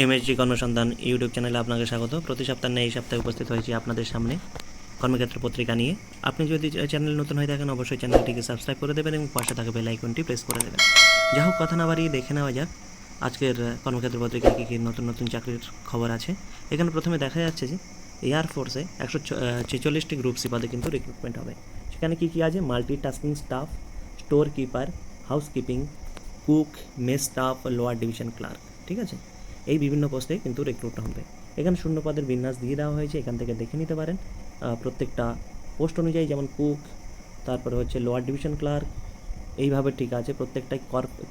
MSG কর্মসন্ধান YouTube চ্যানেলে আপনাকে স্বাগত। প্রতি সপ্তাহে এই সপ্তাহে উপস্থিত হয়েছি আপনাদের সামনে কর্মক্ষেত্র পত্রিকা নিয়ে। আপনি যদি চ্যানেল নতুন হয়ে থাকেন, অবশ্যই চ্যানেলটিকে সাবস্ক্রাইব করে দেবেন এবং পাশে থাকা বেল আইকনটি প্রেস করে দেবেন। যা হোক, কথা না বাড়িয়ে দেখে নেওয়া যাক, আজকের কর্মক্ষেত্র পত্রিকায় কী কী নতুন নতুন চাকরির খবর আছে। এখানে প্রথমে দেখা যাচ্ছে যে এয়ারফোর্সে একশো ছেচল্লিশটি গ্রুপ সি পদে কিন্তু রিক্রুটমেন্ট হবে। সেখানে কী কী আছে? Multi tasking staff store keeper housekeeping cook mess staff lower division clerk ঠিক আছে? এই বিভিন্ন পোস্টে কিন্তু রিক্রুট হবে। এখানে শূন্য পদের বিন্যাস দিয়ে দেওয়া হয়েছে, এখান থেকে দেখে নিতে পারেন। প্রত্যেকটা পোস্ট অনুযায়ী যেমন কুক, তারপরে হচ্ছে লোয়ার ডিভিশন ক্লার্ক এইভাবে ঠিক আছে, প্রত্যেকটাই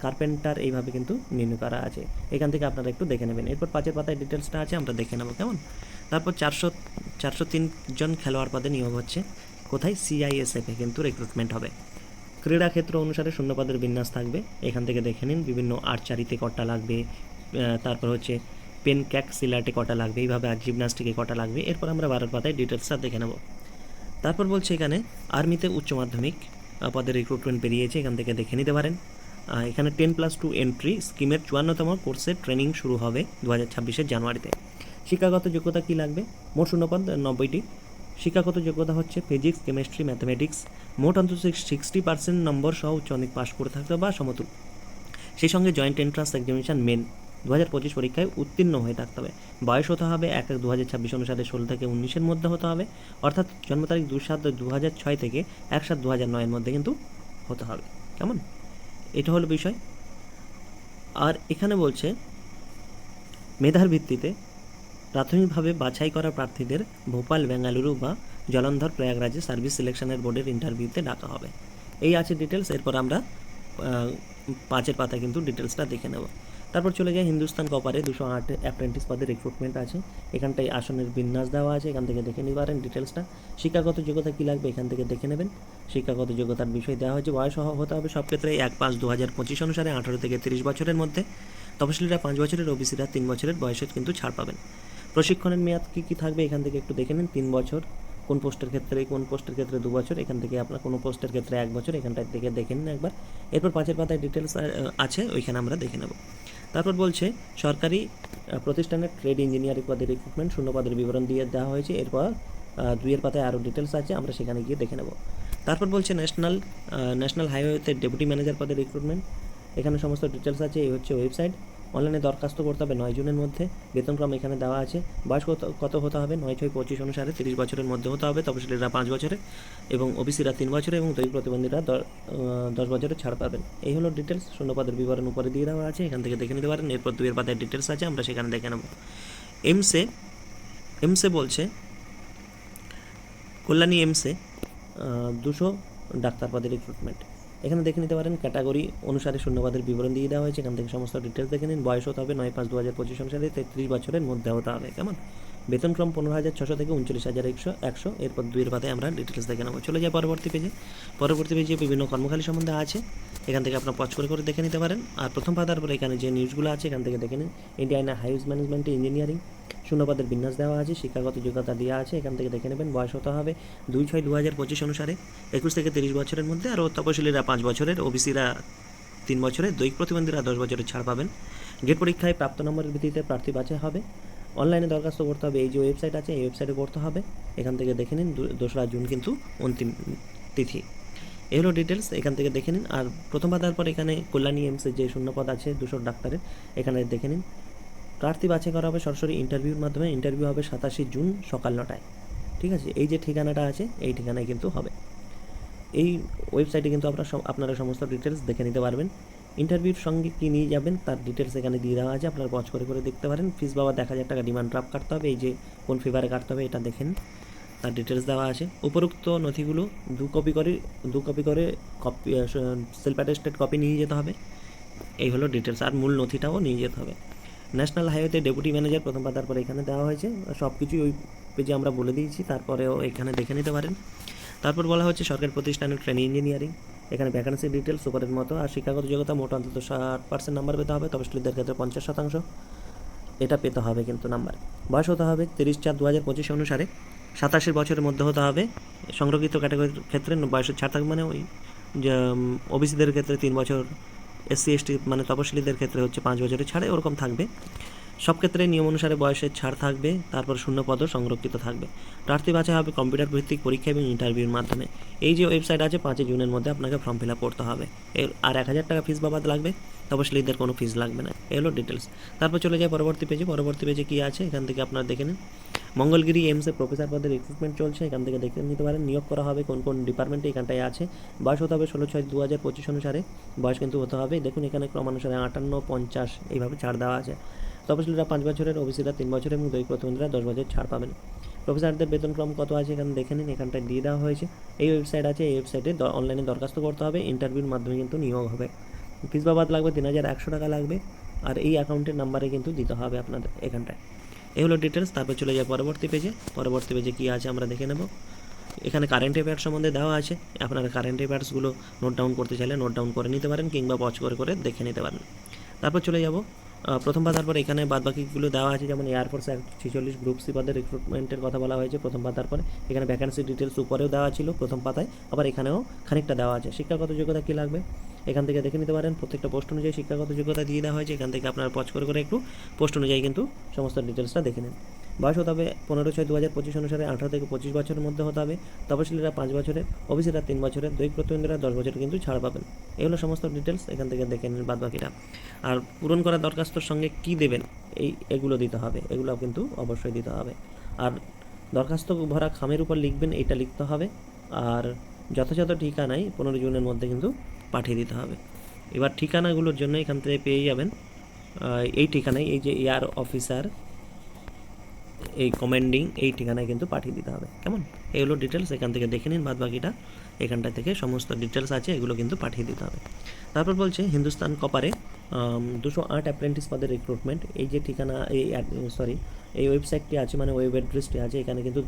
কার্পেন্টার এইভাবে কিন্তু নির্ণয় করা আছে। এখান থেকে আপনারা একটু দেখে নেবেন। এরপর পাঁচের পাতায় ডিটেলসটা আছে, আমরা দেখে নেব, কেমন? তারপর চারশো চারশো তিনজন খেলোয়াড় পদে নিয়োগ হচ্ছে। কোথায়? সিআইএসএফে কিন্তু রিক্রুটমেন্ট হবে। ক্রীড়া ক্ষেত্র অনুসারে শূন্যপদের বিন্যাস থাকবে। এখান থেকে দেখে নিন, বিভিন্ন আর্চারিতে কটা লাগবে তারপর হচ্ছে পেন ক্যাক সিলাটে কটা লাগবে, এইভাবে আর জিমনাস্টিকে কটা লাগবে। এরপর আমরা বারোর পাতায় ডিটেলসটা দেখে নেব। তারপর বলছে এখানে আর্মিতে উচ্চ মাধ্যমিক পদের রিক্রুটমেন্ট বেরিয়েছে এখান থেকে দেখে নিতে পারেন। এখানে টেন প্লাস টু এন্ট্রি স্কিমের চুয়ান্নতম কোর্সের ট্রেনিং শুরু হবে দু হাজার ছাব্বিশের জানুয়ারিতে। শিক্ষাগত যোগ্যতা কী লাগবে? মোট শূন্যপদ, নব্বইটি। শিক্ষাগত যোগ্যতা হচ্ছে ফিজিক্স কেমিস্ট্রি ম্যাথমেটিক্স মোট অন্তত সিক্সটি পার্সেন্ট নম্বর সহ উচ্চ অনেক পাশ করে থাকতে বা সমতুল সেই সঙ্গে জয়েন্ট এন্ট্রান্স এক্সামিনেশন মেন দু হাজার পঁচিশ পরীক্ষায় উত্তীর্ণ হয়ে থাকতে হবে। বয়স হতে হবে এক এক দু হাজার ছাব্বিশ অনুসারে ষোলো থেকে উনিশের মধ্যে হতে হবে। অর্থাৎ জন্ম তারিখ দু সাত দু হাজার ছয় থেকে এক সাত দু হাজার নয়ের মধ্যে কিন্তু হতে হবে। কেমন? এটা হলো বিষয়। আর এখানে বলছে, মেধার ভিত্তিতে প্রাথমিকভাবে বাছাই করা প্রার্থীদের ভোপাল, বেঙ্গালুরু বা জলন্ধর প্রয়াগরাজে সার্ভিস সিলেকশনের বোর্ডের ইন্টারভিউতে ডাকা হবে। এই আছে ডিটেলস এরপর আমরা পাঁচের পাতা কিন্তু ডিটেলসটা দেখে নেব। তারপর চলে যায় হিন্দুস্তান কপারে, দুশো আট অ্যাপ্রেন্টিস পদে রিক্রুটমেন্ট আছে। এখানটায় আসনের বিন্যাস দেওয়া আছে, এখান থেকে দেখে নিতে পারেন ডিটেলসটা শিক্ষাগত যোগ্যতা কী লাগবে এখান থেকে দেখে নেবেন। শিক্ষাগত যোগ্যতার বিষয় দেওয়া হয়েছে, বয়স হতে হবে সব ক্ষেত্রে এক পাঁচ দু হাজার পঁচিশ অনুসারে, আঠারো থেকে তিরিশ বছরের মধ্যে। তপশিলীরা পাঁচ বছরের, ওবিসিরা তিন বছরের বয়সের কিন্তু ছাড় পাবেন। প্রশিক্ষণের মেয়াদ কী কী থাকবে এখান থেকে একটু দেখে নিন, তিন বছর। কোন পোস্টের ক্ষেত্রে, কোন পোস্টের ক্ষেত্রে দু বছর, এখান থেকে আপনার কোনো পোস্টের ক্ষেত্রে এক বছর এখানটার থেকে দেখে নিন একবার। এরপর পাঁচের পাতায় ডিটেলস আছে, ওইখানে আমরা দেখে নেব। তারপর বলছে, সরকারি প্রতিষ্ঠানের ট্রেড ইঞ্জিনিয়ারিং পদের রিক্রুটমেন্ট শূন্য পদের বিবরণ দিয়ে দেওয়া হয়েছে। এরপর দুইয়ের পাতায় আরও ডিটেলস আছে, আমরা সেখানে গিয়ে দেখে নেব। তারপর বলছে ন্যাশনাল ন্যাশনাল হাইওয়েতে ডেপুটি ম্যানেজার পদের রিক্রুটমেন্ট এখানে সমস্ত ডিটেলস আছে, এই হচ্ছে ওয়েবসাইট অনলাইনে দরখাস্ত করতে হবে নয় জুনের মধ্যে। বেতনক্রম এখানে দেওয়া আছে। বয়স কত কত হতে হবে? নয় ছয় পঁচিশ অনুসারে তিরিশ বছরের মধ্যে হতে হবে। তপশিলীরা পাঁচ বছরে এবং ওবিসিরা তিন বছরে এবং দৈহিক প্রতিবন্ধীরা দশ বছরের ছাড় পাবেন। এই হলো ডিটেলস শূন্যপদের বিবরণ উপরে দিয়ে দেওয়া আছে। এখান থেকে দেখে নিতে পারেন। এরপর দুইয়ের পাতায় ডিটেলস আছে। আমরা সেখানে দেখে নেব। এমসে এমসে বলছে, কল্যাণী এমসে দুশো ডাক্তার পদের রিক্রুটমেন্ট এখানে দেখে নিতে পারেন ক্যাটাগরি অনুসারে শূন্যবাদের বিবরণ দিয়ে দেওয়া হয়েছে। এখান থেকে সমস্ত ডিটেলস দেখে নিন। বয়স হতে হবে নয় পাঁচ দু হাজার পঁচিশ অনুসারে তেত্রিশ বছরের মধ্যে হতে হবে। কেমন? বেতনক্রম পনেরো হাজার ছশো থেকে উনচল্লিশ হাজার একশো একশো এরপর দুইয়ের পাতায় আমরা ডিটেলস দেখে নেব। চলে যাই পরবর্তী পেজে পরবর্তী পেজে বিভিন্ন কর্মখালী সম্বন্ধে আছে। এখান থেকে আপনার পছ করে করে দেখে নিতে পারেন। আর প্রথম পাতার পরে এখানে যে নিউজগুলো আছে, এখান থেকে দেখে নিন। ইন্ডিয়ান হাইওয়েজ ম্যানেজমেন্ট ইঞ্জিনিয়ারিং শূন্যপদের বিন্যাস দেওয়া আছে, শিক্ষাগত যোগ্যতা দেওয়া আছে, এখান থেকে দেখে নেবেন বয়স হতে হবে। দুই ছয় দু হাজার পঁচিশ অনুসারে একুশ থেকে তিরিশ বছরের মধ্যে আর তপশিলীরা পাঁচ বছরের, ওবিসিরা তিন বছরের, দৈহিক প্রতিবন্ধীরা দশ বছরের ছাড় পাবেন। গেট পরীক্ষায় প্রাপ্ত নম্বরের ভিত্তিতে প্রার্থী বাছাই হবে। অনলাইনে দরখাস্ত করতে হবে, এই যে ওয়েবসাইট আছে, এই ওয়েবসাইটে করতে হবে। এখান থেকে দেখে নিন দোসরা জুন কিন্তু অন্তিম তিথি। এই হলো ডিটেলস এখান থেকে দেখে নিন। আর প্রথম পাতার পর এখানে কল্যাণী এমসের যে শূন্যপদ আছে, দুশো ডাক্তারের, এখানে দেখে নিন। প্রার্থী বাছাই করা হবে সরাসরি ইন্টারভিউর মাধ্যমে। ইন্টারভিউ হবে সাতাশি জুন সকাল নটায়। ঠিক আছে? এই যে ঠিকানাটা আছে, এই ঠিকানায় কিন্তু হবে। এই ওয়েবসাইটে কিন্তু আপনারা আপনারা সমস্ত ডিটেলস দেখে নিতে পারবেন। ইন্টারভিউর সঙ্গে কী নিয়ে যাবেন, তার ডিটেলস এখানে দিয়ে দেওয়া আছে। আপনারা পজ করে করে দেখতে পারেন। ফিস বাবা এক হাজার টাকা ডিমান্ড ড্রাফট কাটতে হবে। এই যে কোন ফেভারে কাটতে হবে, এটা দেখেন। তার ডিটেলস দেওয়া আছে। উপরোক্ত নথিগুলো দু কপি করে, দু কপি করে কপি সেলফ অ্যাটেস্টেড কপি নিয়ে যেতে হবে। এই হলো ডিটেলস আর মূল নথিটাও নিয়ে যেতে হবে। ন্যাশনাল হাইওয়েতে ডেপুটি ম্যানেজার প্রথম পাতার পরে এখানে দেওয়া হয়েছে। সব কিছুই ওই পেজে আমরা বলে দিয়েছি, তারপরেও এখানে দেখে নিতে পারেন। তারপর বলা হচ্ছে সরকারি প্রতিষ্ঠানের ট্রেনিং ইঞ্জিনিয়ারিং। এখানে ভ্যাকান্সি ডিটেলস সুপারের মতো আর শিক্ষাগত যোগ্যতা মোট অন্তত ষাট পার্সেন্ট নাম্বার পেতে হবে তপশিলীদের ক্ষেত্রে পঞ্চাশ শতাংশ। এটা পেতে হবে কিন্তু নাম্বার বয়স হতে হবে তিরিশ চার দু হাজার পঁচিশ অনুসারে। সাতাশি বছরের মধ্যে হতে হবে। সংরক্ষিত ক্যাটাগরির ক্ষেত্রে বয়সের ছাড় থাকবে মানে ওই ওবিসিদের ক্ষেত্রে তিন বছর এসসি, এসটি মানে তপশিলীদের ক্ষেত্রে হচ্ছে পাঁচ বছরের ছাড়ে ওরকম থাকবে। সব ক্ষেত্রে নিয়ম অনুসারে বয়সের ছাড় থাকবে, তারপর শূন্য পদও সংরক্ষিত থাকবে। প্রার্থী বাছাই হবে কম্পিউটার ভিত্তিক পরীক্ষা এবং ইন্টারভিউর মাধ্যমে। এই যে ওয়েবসাইট আছে, পাঁচই জুনের মধ্যে আপনাকে ফর্ম ফিল আপ করতে হবে। এর আর এক হাজার টাকা ফিস বাবাদ লাগবে, তপশিলীদের কোনো ফিস লাগবে না। এই হলো ডিটেলস তারপর চলে যায় পরবর্তী পেজে পরবর্তী পেজে কী আছে? এখান থেকে আপনারা দেখে নিন। মঙ্গলগিরি এমসে প্রফেসর পদে রিক্রুটমেন্ট চলছে। এখান থেকে দেখে নিতে পারেন নিয়োগ করা হবে কোন কোন ডিপার্টমেন্টে এখানটায় আছে। বয়স হতে হবে ষোলো ছয় দু হাজার পঁচিশ অনুসারে। বয়স কিন্তু হতে হবে। দেখুন এখানে ক্রমানুসারে আটান্ন, পঞ্চাশ এইভাবে ছাড় দেওয়া আছে। তপশিলীরা পাঁচ বছরের ওবিসিরা তিন বছর এবং দৈহিক প্রতিবন্ধীরা দশ বছর ছাড় পাবেন। প্রফেসরদের বেতনক্রম কত আছে এখানে দেখে নিন। এখানটায় দিয়ে দেওয়া হয়েছে। এই ওয়েবসাইট আছে। এই ওয়েবসাইটে অনলাইনে দরখাস্ত করতে হবে। ইন্টারভিউর মাধ্যমে কিন্তু নিয়োগ হবে। ফিস বাবাদ লাগবে তিন হাজার একশো টাকা লাগবে। আর এই অ্যাকাউন্টের নাম্বারে কিন্তু দিতে হবে আপনাদের এখানটায়। এই হলো ডিটেলস তারপর চলে যায় পরবর্তী পেজে পরবর্তী পেজে কী আছে আমরা দেখে নেব। এখানে কারেন্ট অ্যাফেয়ার্স সম্বন্ধে দেওয়া আছে। আপনারা কারেন্ট অ্যাফেয়ার্সগুলো নোট ডাউন করতে চাইলে নোট ডাউন করে নিতে পারেন কিংবা পজ করে করে দেখে নিতে পারেন। তারপর চলে যাব। প্রথম পাতার পর এখানে বাদবাকিগুলো দেওয়া আছে, যেমন এয়ারফোর্স ছেচল্লিশ গ্রুপ সি পদের রিক্রুটমেন্টের কথা বলা হয়েছে প্রথম পাতার পরে। এখানে ভ্যাকেন্সি ডিটেলস উপরেও দেওয়া ছিল প্রথম পাতায়। আবার এখানেও খানিকটা দেওয়া আছে। শিক্ষাগত যোগ্যতা কী লাগবে? এখান থেকে দেখে নিতে পারেন। প্রত্যেকটা পোস্ট অনুযায়ী শিক্ষাগত যোগ্যতা দিয়ে দেওয়া হয়েছে। এখান থেকে আপনারা পজ করে করে একটু পোস্ট অনুযায়ী কিন্তু সমস্ত ডিটেলসটা দেখে নিন। বয়স হতে হবে পনেরো ছয় দু হাজার পঁচিশ অনুসারে আঠারো থেকে পঁচিশ বছরের মধ্যে হতে হবে। তপশিলীরা পাঁচ বছরের ওবিসিরা তিন বছরের দৈহিক প্রতিবন্ধীরা দশ বছরের কিন্তু ছাড় পাবেন। এগুলো সমস্ত ডিটেলস এখান থেকে দেখে নিন বাদ বাকিটা আর পূরণ করা দরখাস্তর সঙ্গে কী দেবেন? এই, এগুলো দিতে হবে। এগুলো কিন্তু অবশ্যই দিতে হবে। আর দরখাস্ত ভরা খামের উপর লিখবেন, এটা লিখতে হবে। আর যথাযথ ঠিকানায় পনেরো জুনের মধ্যে কিন্তু পাঠিয়ে দিতে হবে। এবার ঠিকানাগুলোর জন্য এখান থেকে পেয়ে যাবেন এই ঠিকানায় এই যে এয়ার অফিসার, এই কমেন্ডিং, এই ঠিকানায় কিন্তু পাঠিয়ে দিতে হবে। কেমন? এই হলো ডিটেলস এখান থেকে দেখে নিন বাদ বাকিটা এখানটা থেকে সমস্ত ডিটেলস আছে, এগুলো কিন্তু পাঠিয়ে দিতে হবে। তারপর বলছে হিন্দুস্তান কপারে দুশো আট অ্যাপ্রেন্টিস পদের রিক্রুটমেন্ট এই যে ঠিকানা, এই সরি এই ওয়েবসাইটটি আছে মানে ওয়েব অ্যাড্রেসটি আছে, এখানে কিন্তু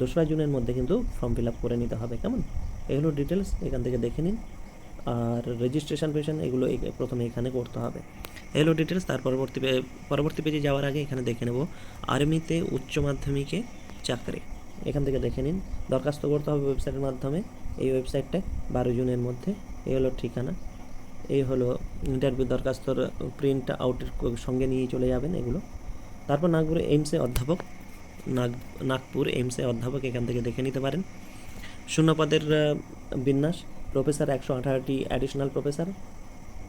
দোসরা জুনের মধ্যে কিন্তু ফর্ম ফিল আপ করে নিতে হবে। কেমন? এই হলো ডিটেলস এখান থেকে দেখে নিন। আর রেজিস্ট্রেশন পেশন এগুলো প্রথমে এখানে করতে হবে। এলো ডিটেলস তার পরবর্তী পরবর্তী পেজে যাওয়ার আগে এখানে দেখে নেব। আর্মিতে উচ্চ মাধ্যমিকে চাকরি। এখান থেকে দেখে নিন। দরখাস্ত করতে হবে ওয়েবসাইটের মাধ্যমে। এই ওয়েবসাইটটা বারো জুনের মধ্যে। এই হলো ঠিকানা। এই হলো ইন্টারভিউ দরখাস্তর প্রিন্ট আউটের সঙ্গে নিয়ে চলে যাবেন এগুলো। তারপর নাগপুরে এইমসে অধ্যাপক। নাগ নাগপুর এইমসে অধ্যাপক। এখান থেকে দেখে নিতে পারেন। শূন্যপদের বিন্যাস। প্রফেসর, একশো আঠারোটি অ্যাডিশনাল প্রফেসর।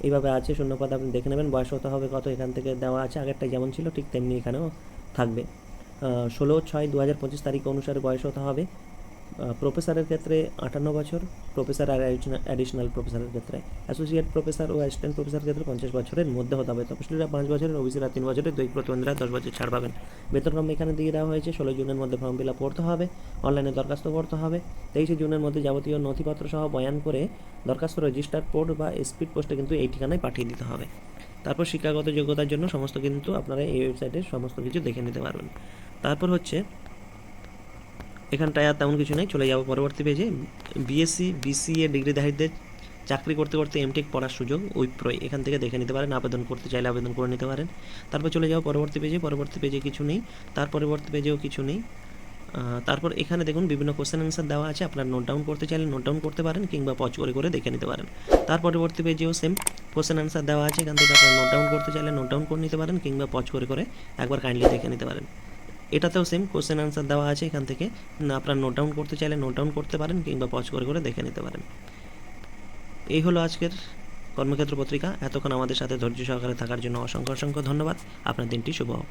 এইভাবে আছে, শূন্যপদ আপনি দেখে নেবেন, বয়স হতে হবে, কত এখান থেকে দেওয়া আছে আগেরটা যেমন ছিল, ঠিক তেমনি এখানেও থাকবে। ষোলো ছয় দু হাজার পঁচিশ তারিখ অনুসারে বয়স হতে হবে? প্রফেসরের ক্ষেত্রে আটান্ন বছর, প্রফেসর আর অ্যাডিশনাল প্রফেসরের ক্ষেত্রে অ্যাসোসিয়েট প্রফেসর ও অ্যাসিস্ট্যান্ট প্রফেসরের ক্ষেত্রে পঞ্চাশ বছরের মধ্যে হতে হবে। তপশিলীরা পাঁচ বছরের, ওবিসিরা তিন বছরের, দৈহিক প্রতিবন্ধীরা দশ বছর ছাড় পাবেন। বেতনক্রম এখানে দিয়ে দেওয়া হয়েছে। ষোলো জুনের মধ্যে ফর্ম ফিল আপ করতে হবে। অনলাইনে দরখাস্ত করতে হবে। তেইশে জুনের মধ্যে যাবতীয় নথিপত্র সহ বয়ান করে দরখাস্ত রেজিস্টার পোর্ট বা স্পিড পোস্টে কিন্তু এই ঠিকানায় পাঠিয়ে দিতে হবে। তারপর শিক্ষাগত যোগ্যতার জন্য সমস্ত কিন্তু আপনারা এই ওয়েবসাইটে সমস্ত কিছু দেখে নিতে পারবেন। তারপর হচ্ছে এখানটায় আর তেমন কিছু নেই, চলে যাব পরবর্তী পেজে বিএসসি বিসিএ ডিগ্রিধারীদের চাকরি করতে করতে এমটেক পড়ার সুযোগ উইপ্রয় এখান থেকে দেখে নিতে পারেন, আবেদন করতে চাইলে আবেদন করে নিতে পারেন। তারপর চলে যাও পরবর্তী পেজে পরবর্তী পেজে কিছু নেই, তার পরবর্তী পেজেও কিছু নেই। তারপর এখানে দেখুন বিভিন্ন কোশ্চেন অ্যান্সার দেওয়া আছে, আপনারা নোট ডাউন করতে চাইলে নোট ডাউন করতে পারেন, কিংবা পজ করে করে দেখে নিতে পারেন। তার পরবর্তী পেজেও সেম কোশ্চেন অ্যান্সার দেওয়া আছে, এখান থেকে আপনারা নোট ডাউন করতে চাইলে নোট ডাউন করে নিতে পারেন, কিংবা পজ করে করে একবার কাইন্ডলি দেখে নিতে পারেন। এটাতেও সেম কোশ্চেন অ্যান্সার দেওয়া আছে এখান থেকে। না, আপনারা নোট ডাউন করতে চাইলে নোট ডাউন করতে পারেন কিংবা পজ করে করে দেখে নিতে পারেন। এই হলো আজকের কর্মক্ষেত্র পত্রিকা। এতক্ষণ আমাদের সাথে ধৈর্য সহকারে থাকার জন্য অসংখ্য অসংখ্য ধন্যবাদ। আপনার দিনটি শুভ হোক।